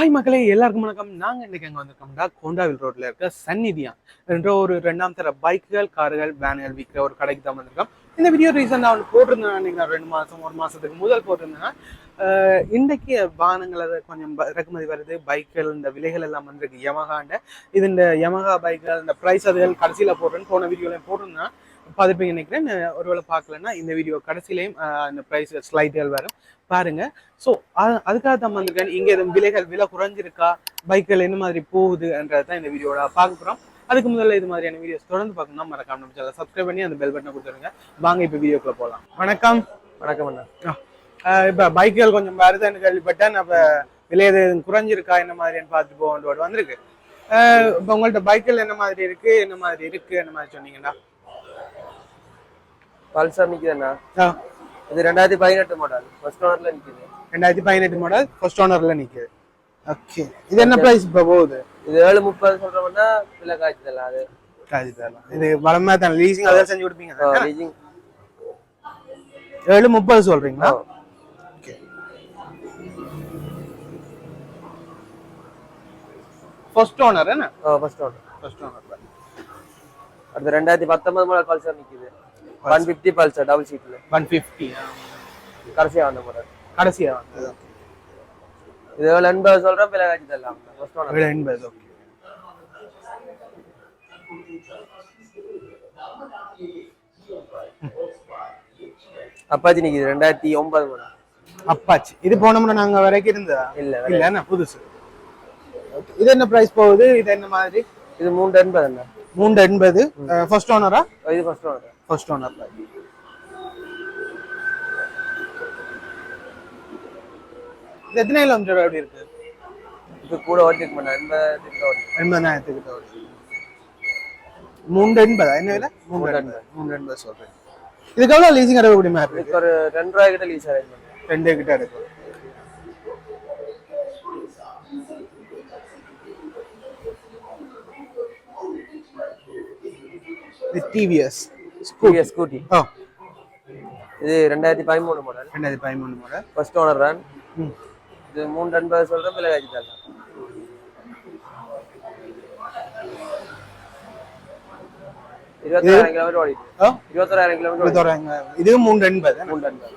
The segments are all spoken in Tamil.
ஹாய் மக்களே எல்லாருக்கும் வணக்கம். நாங்கள் இன்னைக்கு எங்கே வந்திருக்கோம்னா கோண்டாவில் ரோட்ல இருக்க சந்நிதியா என்ற ஒரு ரெண்டாம் தர பைக்குகள் கார்கள் வேன்கள் விற்கிற ஒரு கடைக்கு தான் வந்திருக்கோம். இந்த வீடியோ ரீசன் நான் போட்டிருந்தேன் ரெண்டு மாதம் ஒரு மாதத்துக்கு முதல் போட்டிருந்தேன். ஆஹ் இன்றைக்கு வாகனங்கள் கொஞ்சம் இறக்குமதி வருது. பைக்குகள் இந்த விலைகள் எல்லாம் வந்திருக்கு. யமகாண்ட இது இந்த யமகா பைக்குகள் இந்த ப்ரைஸ் அதுகள் கடைசியில் போடுறேன்னு போன வீடியோலையும் போட்டிருந்தேன். பார்த்துருப்பீங்க நினைக்கிறேன். நான் ஒருவேளை பார்க்கலன்னா இந்த வீடியோ கடைசியிலையும் இந்த ப்ரைஸ் ஸ்லைடுகள் வரும். பாருங்க. ஸோ அதுக்காக தான் வந்திருக்கேன். இங்கே எதுவும் விலைகள் விலை குறைஞ்சிருக்கா? பைக்குகள் என்ன மாதிரி போகுதுன்றது தான் இந்த வீடியோட பார்க்க போகிறோம் அதுக்கு முதல்ல இது மாதிரியான வீடியோஸ் தொடர்ந்து பார்க்கணும்னா மறக்காம நம்ம சேனல் சப்ஸ்கிரைப் பண்ணி அந்த பெல் பட்டனை கொடுத்துருங்க. வாங்க இப்போ வீடியோக்குள்ள போகலாம் வணக்கம். வணக்கம் அண்ணா. இப்போ பைக்குகள் கொஞ்சம் வருதுன்னு கேள்விப்பட்டேன். நம்ம விலை எதுவும் குறைஞ்சிருக்கா? என்ன மாதிரின்னு பார்த்துட்டு போகணும் வந்திருக்கு. இப்போ உங்கள்ட்ட பைக்குகள் என்ன மாதிரி இருக்கு? என்ன மாதிரி இருக்கு? என்ன மாதிரி சொன்னீங்கன்னா பல்சர் நிக்குதுண்ணா இது ரெண்டாயிரத்தி பதினெட்டு மாடல் ஃபர்ஸ்ட் ஓனர்ல நிக்குது. ரெண்டாயிரத்தி பதினெட்டு மாடல் ஃபர்ஸ்ட் ஓனர்ல நிக்குது. ஓகே இது என்ன ப்ரைஸ் இப்போ போகுது? இது ஏழு முப்பது சொல்றோம்னா விலை காய்ச்சி தரலாம் அது. காஜி தரலாம் இது வளமா தான்? லீசிங் அதான் செஞ்சு கொடுப்பீங்க? லீசிங் ஏழு முப்பது சொல்றீங்களா? ஓகே ஃபர்ஸ்ட் ஓனர் என்ன? ஃபர்ஸ்ட் ஓனர் ஃபர்ஸ்ட் ஓனர் அடுத்து ரெண்டாயிரத்தி பத்தொன்பது மாடல் பல்சர் நிக்குது. ஒன் ஃபிஃப்டி பல்சர் டபுள் சீட்ல ஒன் ஃபிஃப்டி கடைசியா வந்த மாடல் கடைசியா வந்தது. இது ஏழு எண்பது சொல்றோம் விலை காய்ச்சி தரலாம். எண்பது ஓகே அப்பாச்சி நிக்குது ரெண்டாயிரத்தி ஒன்பது மாடல் அப்பாச்சி. இது போனோம்னா நாங்க வரைக்கும் இருந்ததா? இல்ல இல்ல என்ன புதுசு. இது என்ன பிரைஸ் போகுது? இது என்ன மாதிரி? இது மூன்று எண்பது அண்ணா. மூன்று எண்பது. ஃபர்ஸ்ட் ஓனரா இது ஃபர்ஸ்ட் ஓனர் ஃபர்ஸ்ட் ஓனர் இது எத்தனை கிலோமீட்டர் அப்படி இருக்கு? இது கூட ஓட்டிக்க மாட்டேன் எண்பது ஓட்டி. எண்பதாயிரத்துக்கு ஓடி மூன்று எண்பதா? என்ன விலை? மூன்று எண்பது. மூன்று எண்பது சொல்றேன். இதுக்கு எவ்வளோ லீசிங் இருக்கு? இதுக்கு ஒரு ரெண்டு ரூபாய் கிட்ட லீஸ் அரேஞ்ச் பண்ணுறேன் ரெண்டு கிட்ட டிவிஎஸ் டிவிஎஸ் ஸ்கூட்டி இது ரெண்டாயிரத்தி பதிமூணு மாடல் ரெண்டாயிரத்தி பதிமூணு மாடல் ஃபர்ஸ்ட் ஓனர் ம். இது மூணு எண்பது சொல்றேன் விலை காய்ச்சி தரலாம். இருபத்தாயிரம் கிலோமீட்டர் ஓடிட்டு. ஓ இருபத்தோராயிரம் கிலோமீட்டர் ஓடிட்டு. இருபத்தோராங்க இது மூன்று எண்பது. மூணு எண்பது.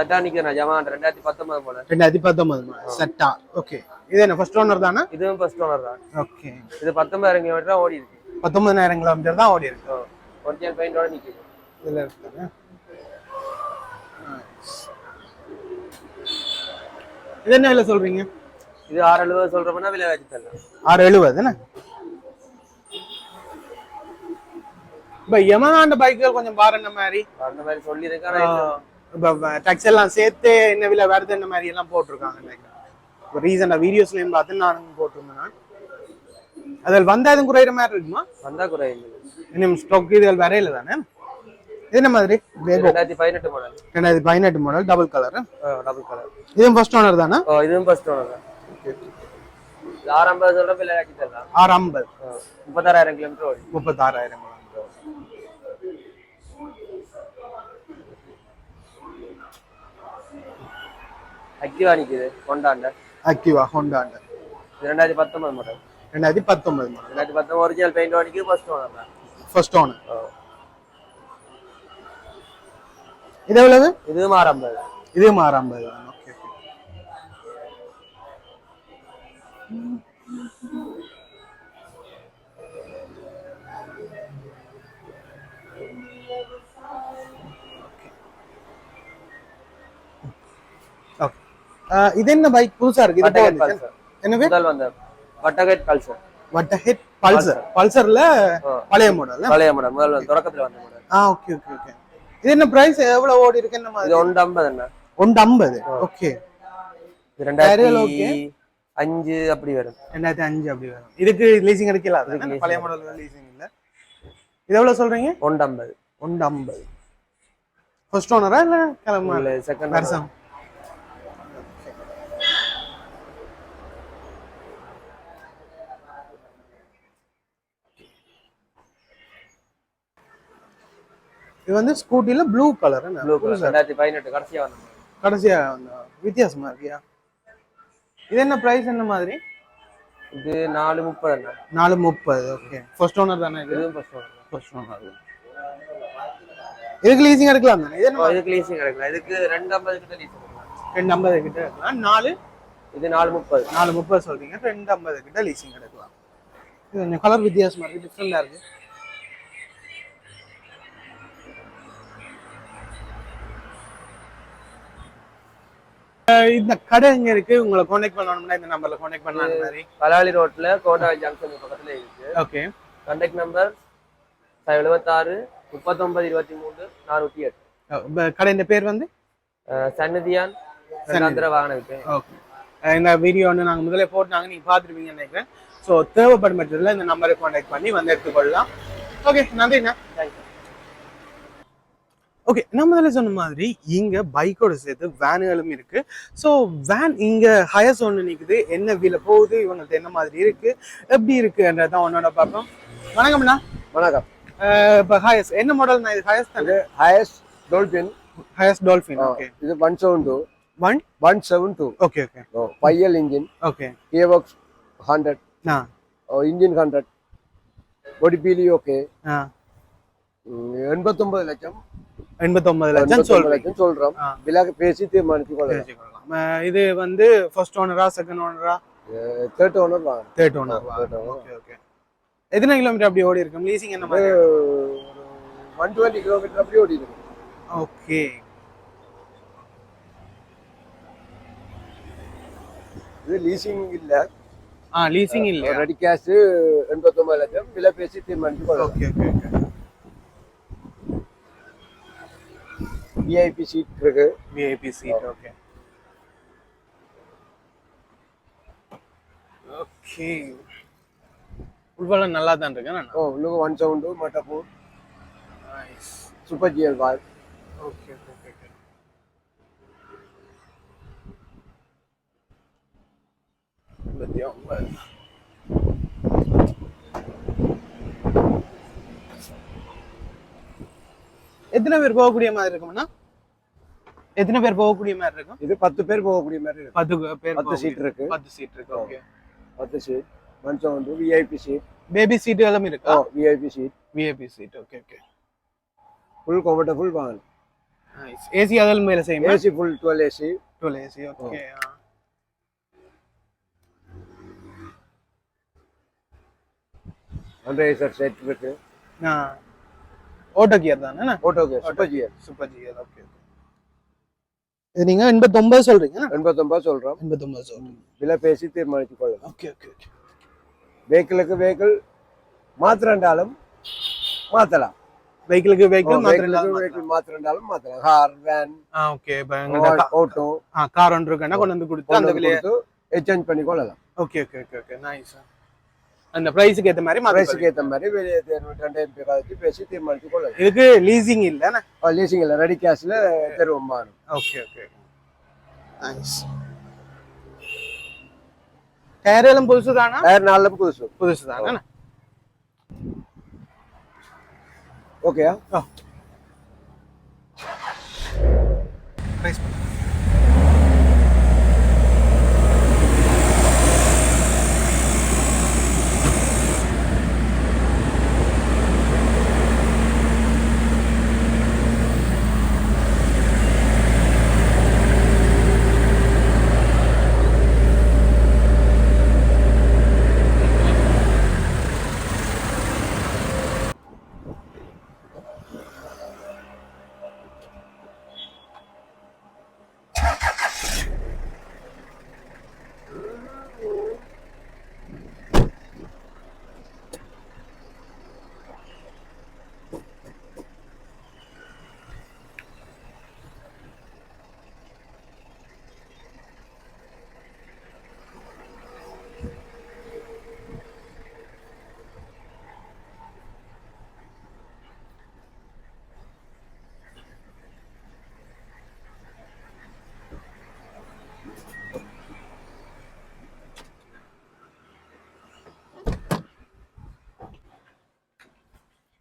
சட்டா நிக்கிறேன் ஜமான் ரெண்டாயிரத்தி பத்தொன்பது போல. ரெண்டாயிரத்தி பத்தொன்பது மாடல் செட்டா. ஓகே. இது என்ன ஃபர்ஸ்ட் ஓனர் தானே? இதுவும் ஃபர்ஸ்ட் ஓனர் தான். ஓகே. இது பத்தொன்பதாயிரம் கிலோமீட்டர் ஓடி இருக்கு. பத்தொன்பதாயிரம் கிலோமீட்டர் தான் ஓடி இருக்கு. ஒரிஜினல் பெயிண்டோட நிக்குது. இதுல இருக்காங்க இது என்ன விலை சொல்றீங்க? இது ஆறு எழுபது சொல்றோம்னா விலை காய்ச்சி தரலாம். ஆறு எழுபது என்ன? இப்ப யமகாண்ட பைக்குகள் கொஞ்சம் பாருங்க மாதிரி. அந்த மாதிரி சொல்லியிருக்கேன் இப்போ டேக்ஸ் எல்லாம் சேர்த்து என்ன விலை வருது என்ன மாதிரி எல்லாம் போட்டிருக்காங்க இப்போ ரீசெண்டாக வீடியோஸ்லையும் பார்த்து நானும் போட்டிருந்தேன்? அதில் வந்தா எதுவும் குறையிற மாதிரி இருக்குமா? வந்தா குறையுது இன்னும் ஸ்டாக் இதுகள் வரையில தானே? இது என்ன மாதிரி? ரெண்டாயிரத்தி பதினெட்டு மாடல் ரெண்டாயிரத்தி பதினெட்டு model double colour double colour இதுவும் ஃபர்ஸ்ட் ஓனர் தானே? ஓ இதுவும் ஃபர்ஸ்ட் ஓனர் தான். இது ஆறு ஐம்பது சொல்ற ஆறு ஐம்பது ஆ, முப்பத்தாறாயிரம் கிலோமீட்டர் ஓடி. முப்பத்தாறாயிரம். அக்டிவா நிக்குது கொண்டாண்ட ஆக்டிவா ஹோண்டாண்ட இது ரெண்டாயிரத்தி பத்தொன்பது மாடல் ரெண்டாயிரத்தி பத்தொன்பது மாடல் ரெண்டாயிரத்தி பத்தொன்பது ஒரிஜினல் பெயிண்ட் ஓடிக்கு ஃபர்ஸ்ட் ஓனர் ஃபர்ஸ்ட் ஓனர். இது எவ்வளவு? ஐம்பது இதுவும் ஆறு ஐம்பது ஓகே ஓகே இது என்ன பைக் புதுசா இருக்கு. இது வட்டகட். பல்சர். வட்டகட் பல்சர். பல்சர்ல. பழைய மாடல் பழைய மாடல் முதல் வந்து தொடக்கத்துல வந்த மாடல் ஆ ஓகே ஓகே ஓகே இது என்ன பிரைஸ் எவ்வளவு ஓடி இருக்கு? என்ன மாதிரி? ஒன்று ஐம்பது என்ன ஒன்று ஐம்பது ஓகே இது ரெண்டாயிரத்தி okay. அஞ்சு அப்படி வரும். ரெண்டாயிரத்தி அஞ்சு அப்படி வரும். இதுக்கு லீசிங் leasing. பழைய மாடல் லீசிங் இல்ல. இது எவ்வளவு சொல்றீங்க? ஒன்று ஐம்பது ஒன்று ஐம்பது ஃபர்ஸ்ட் ஓனரா இல்ல கிளம்ப இல்லை செகண்ட் வருஷம் இது வந்து ஸ்கூட்டில ப்ளூ கலர் ப்ளூ கலர் ரெண்டாயிரத்தி பதினெட்டு கடைசியா வந்த கடைசியா அந்த வித்தியாசமா இருக்கியா? இது என்ன பிரைஸ் என்ன மாதிரி? இது நாலு முப்பது நாலு முப்பது ஓகே ஃபர்ஸ்ட் ஓனர் தானே இது? இதுவும் ஃபர்ஸ்ட் ஒன் ஃபர்ஸ்ட் ஓனர் இதுக்கு லீசிங் எடுக்கலாம் தானே? இது என்ன இதுக்கு லீசிங் கிடைக்கலாம் இதுக்கு ரெண்டு ஐம்பது கிட்ட லீசிங் ரெண்டு ஐம்பது கிட்ட எடுக்கலாம். நாலு? இது நாலு முப்பது. நாலு முப்பது சொல்றீங்க. ரெண்டு ஐம்பது கிட்ட லீசிங் எடுக்கலாம். இது கொஞ்சம் கலர் வித்தியாசமா இருக்கு டிஃப்ரெண்டா இருக்கு. இந்த கடை எங்க இருக்கு? உங்களை காண்டாக்ட் பண்ணணும்னா இந்த நம்பர்ல காண்டாக்ட் பண்ணலாம் மாதிரி. பலாலி ரோட்ல கோட்டா ஜங்ஷன் பக்கத்துல இருக்கு. ஓகே கான்டாக்ட் நம்பர் எழுபத்தாறு முப்பத்தொன்பது இருபத்தி மூணு நானூற்றி எட்டு. கடையின் பேர் வந்து? சன்னதியான் சந்திர வாகன விற்பனை ஓகே இந்த வீடியோ வந்து நாங்கள் முதல்ல போட்டாங்க நீங்கள் பார்த்துருப்பீங்கன்னு நினைக்கிறேன். ஸோ தேவைப்படும் பட்சத்தில் இந்த நம்பரை காண்டாக்ட் பண்ணி வந்து எடுத்துக்கொள்ளலாம். ஓகே நன்றிண்ணா. தேங்க்யூ ஓகே நம்ம முதல்ல சொன்ன மாதிரி இங்க பைக்கோட சேர்த்து வேனுகளும் இருக்கு. ஸோ வேன் இங்க ஹயர்ஸ் ஒன்று நிக்குது. என்ன வீல போகுது? இவங்கள்ட்ட என்ன மாதிரி இருக்கு? எப்படி இருக்குன்றதான் ஒன்னோட பார்ப்போம். வணக்கம்ண்ணா வணக்கம். இப்போ ஹயர்ஸ் என்ன மாடல் இது? ஹயர்ஸ் தானே? Hiace Dolphin Hiace Dolphin okay இது one seven two one one seven two okay okay பையல் engine okay gearbox hundred ஆ. இன்ஜின் ஹண்ட்ரட் ஒடிபிலி ஓகே ஆ. எண்பத்தொன்பது லட்சம். எண்பத்தொன்பது லட்சம் சொல்றோம். ஆ. விலை பேசி தீர்மானித்து கொள்ளலாம். இது வந்து ஃபர்ஸ்ட் ஓனரா செகண்ட் ஓனரா தேர்ட் ஓனர் வாங்க தேர்ட் ஓனர். ஓகே ஓகே எத்தனை கிலோமீட்டர் அப்படி ஓடி இருக்கும் லீசிங் என்ன மாதிரி? ஒன் டுவெண்ட்டி கிலோமீட்டர் அப்படி ஓடி இருக்கு. ஓகே இது லீசிங் இல்ல. ஆ லீசிங் இல்ல ரெடி கேஷ் எண்பத்தொன்பது லட்சம். விலை பேசி தீர்மானித்து okay okay okay VIP seat இருக்கு. விஐபி சீட் ஓகே ஓகே உள்வெல்லாம் நல்லா தான் இருக்கு ஓ இன்னும் ஒன் செவன் டூ மட்டப்பூர் சூப்பர் ஜிஎல் வால் ஓகே ஒன்பது எத்தனை பேர் போகக்கூடிய மாதிரி இருக்கும்னா எத்தனை பேர் போகக்கூடிய மாதிரி இருக்கும்? இது பத்து பேர் போகக்கூடிய மாதிரி இருக்கு பத்து பேர் பத்து சீட் இருக்கு. பத்து சீட் இருக்கு ஓகே பத்து seat seven two VIP seat baby seat எல்லாம் இருக்கா? VIP seat VIP seat okay okay full comfortable வாங்கணும் ஏசி அதில் மேல செய்யுமா AC full dual AC dual AC okay அண்ட்ரேசர் set இருக்கு. ஆ. ஓட்டோ கியர் தானே auto gear super GL super gear okay இது நீங்க எண்பத்தொன்பது சொல்றீங்க. எண்பத்தொன்பது சொல்றோம். எண்பத்தொன்பது சொல்றீங்க. விலை பேசி தீர்மானித்து கொள்ளலாம். Okay okay okay. வெஹிக்கிளுக்கு வெஹிக்கிள் மாத்திரண்டாலும் மாத்தலாம். வெஹிக்கிளுக்கு வெஹிக்கிள் மாத்திரம் வெஹிக்கிள் மாத்திரண்டாலும் மாத்தலாம். கார் வேன் ஆ ஓகே. ஆட்டோ ஆ கார் ஒன்று இருக்குன்னா கொண்டு வந்து கொடுத்து அந்த விலையை எக்ஸ்சேஞ்ச் பண்ணி கொள்ளலாம். Okay okay okay okay. Nice அந்த ப்ரைஸுக்கு ஏற்ற மாதிரி பிரைஸுக்கு ஏற்ற மாதிரி வெளியே ரெண்டாயிரம் பேர் பேசி தீர்மானித்து கொள்ளலாம். இதுக்கு லீசிங் இல்லைண்ணே லீசிங் இல்லை. ரெடி கேஷ்ல தருவோம் பாருங்க ஓகே ஓகே நைஸ் டயர் எல்லாம் புதுசு தானா? டயர் நாலும் புதுசு. புதுசு தானே? ஓகேயா ப்ரைஸ்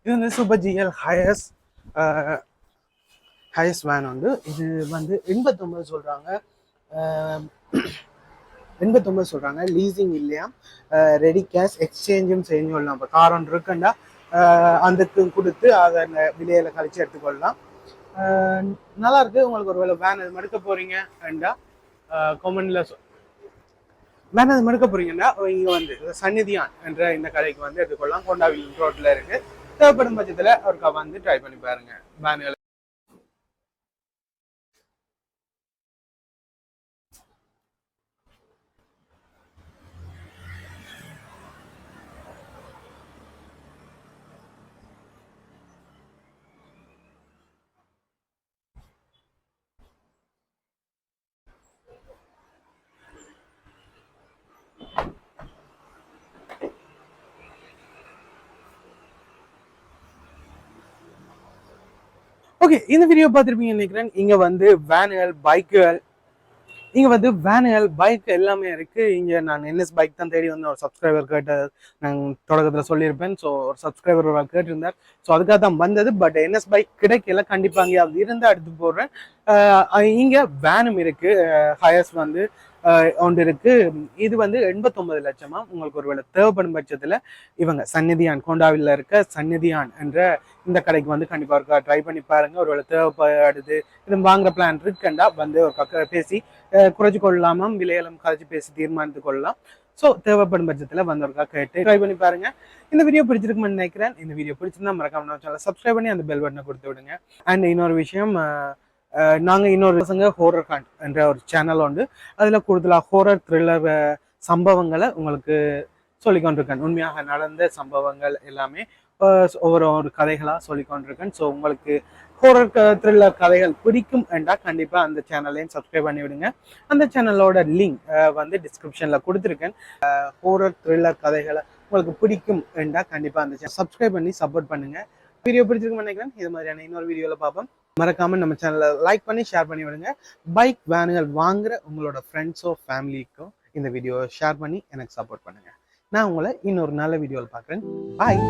இது வந்து super GL Hiace Hiace van வந்து இது வந்து எண்பத்தொம்பது சொல்கிறாங்க எண்பத்தொம்பது சொல்கிறாங்க லீசிங் இல்லையா? ரெடி கேஷ் எக்ஸ்சேஞ்சும் செஞ்சு கொள்ளலாம் இப்போ கார் ஒன்று இருக்குண்டா அதுக்கு கொடுத்து அதை அந்த விலையில கழிச்சு எடுத்துக்கொள்ளலாம். நல்லா இருக்கு. உங்களுக்கு ஒரு வேலை வேன் அது மறுக்க போறீங்கண்டா கொமன்ல வேன் அது மறுக்க போறீங்கன்னா இங்க வந்து சந்நிதியான் என்ற இந்த கடைக்கு வந்து எடுத்துக்கொள்ளலாம். கொண்டாவில் ரோட்ல இருக்கு. தேவைப்படும் பட்சத்தில் ஒருக்கா வந்து ட்ரை பண்ணி பாருங்க. பேனுகளை ஓகே இந்த வீடியோ பார்த்துருப்பீங்க நினைக்கிறேன். இங்கே வந்து வேனுகள் பைக்குகள் இங்கே வந்து வேனுகள் பைக் எல்லாமே இருக்குது இங்கே நான் என்எஸ் பைக் தான் தேடி வந்து ஒரு சப்ஸ்கிரைபர் கேட்ட நான் தொடக்கத்தில் சொல்லியிருப்பேன். ஸோ ஒரு சப்ஸ்கிரைபர் கேட்டிருந்தார். ஸோ அதுக்காக தான் வந்தது. பட் என்எஸ் பைக் கிடைக்கல. கண்டிப்பாக அங்கே அது இருந்தால் எடுத்து போடுறேன் இங்கே வேனும் இருக்கு. ஹயர்ஸ் வந்து ஒன்று இருக்கு. இது வந்து எண்பத்தொன்பது லட்சமா உங்களுக்கு ஒருவேளை தேவைப்படும் பட்சத்தில் இவங்க சந்நிதியான் கோண்டாவில் இருக்க சந்நிதியான் என்ற இந்த கடைக்கு வந்து கண்டிப்பாக இருக்கா ட்ரை பண்ணி பாருங்க. ஒருவேளை தேவைப்படுது. இது வாங்குற பிளான் இருக்குண்டா? வந்து ஒரு பக்கம் பேசி அஹ் குறைச்சு கொள்ளலாமா விலையெல்லாம் கழிச்சு பேசி தீர்மானித்து கொள்ளலாம். ஸோ தேவைப்படும் பட்சத்தில் வந்தவருக்கா கேட்டு ட்ரை பண்ணி பாருங்க. இந்த வீடியோ பிடிச்சிருக்குன்னு நினைக்கிறேன். இந்த வீடியோ பிடிச்சிருந்தா மறக்காம நம்ம சப்ஸ்கிரைப் பண்ணி அந்த பெல் பட்டனை கொடுத்து விடுங்க. அண்ட் இன்னொரு விஷயம் நாங்கள் இன்னொரு பசங்க ஹோரர் காண்ட் என்ற ஒரு சேனல் உண்டு. அதில் கூடுதலாக ஹோரர் த்ரில்லர் சம்பவங்களை உங்களுக்கு சொல்லிக்கொண்டிருக்கேன் உண்மையாக நடந்த சம்பவங்கள் எல்லாமே ஒவ்வொரு ஒரு கதைகளாக சொல்லிக்கொண்டிருக்கேன் ஸோ உங்களுக்கு ஹோரர் த்ரில்லர் கதைகள் பிடிக்கும் என்றா கண்டிப்பாக அந்த சேனலையும் சப்ஸ்கிரைப் பண்ணி விடுங்க. அந்த சேனலோட லிங்க் வந்து டிஸ்கிரிப்ஷனில் கொடுத்துருக்கேன். ஹோரர் த்ரில்லர் கதைகளை உங்களுக்கு பிடிக்கும் என்றா கண்டிப்பாக அந்த சப்ஸ்கிரைப் பண்ணி சப்போர்ட் பண்ணுங்கள் வீடியோ பிடிச்சிருக்குன்னு நினைக்கிறேன். இது மாதிரியான இன்னொரு வீடியோவில் பார்ப்போம். மறக்காம நம்ம சேனலை லைக் பண்ணி ஷேர் பண்ணி விடுங்க. பைக் வேனுகள் வாங்குற உங்களோட ஃப்ரெண்ட்ஸோ ஃபேமிலிக்கோ இந்த வீடியோவை ஷேர் பண்ணி எனக்கு சப்போர்ட் பண்ணுங்க. நான் உங்களை இன்னொரு நல்ல வீடியோவில் பார்க்குறேன். பாய்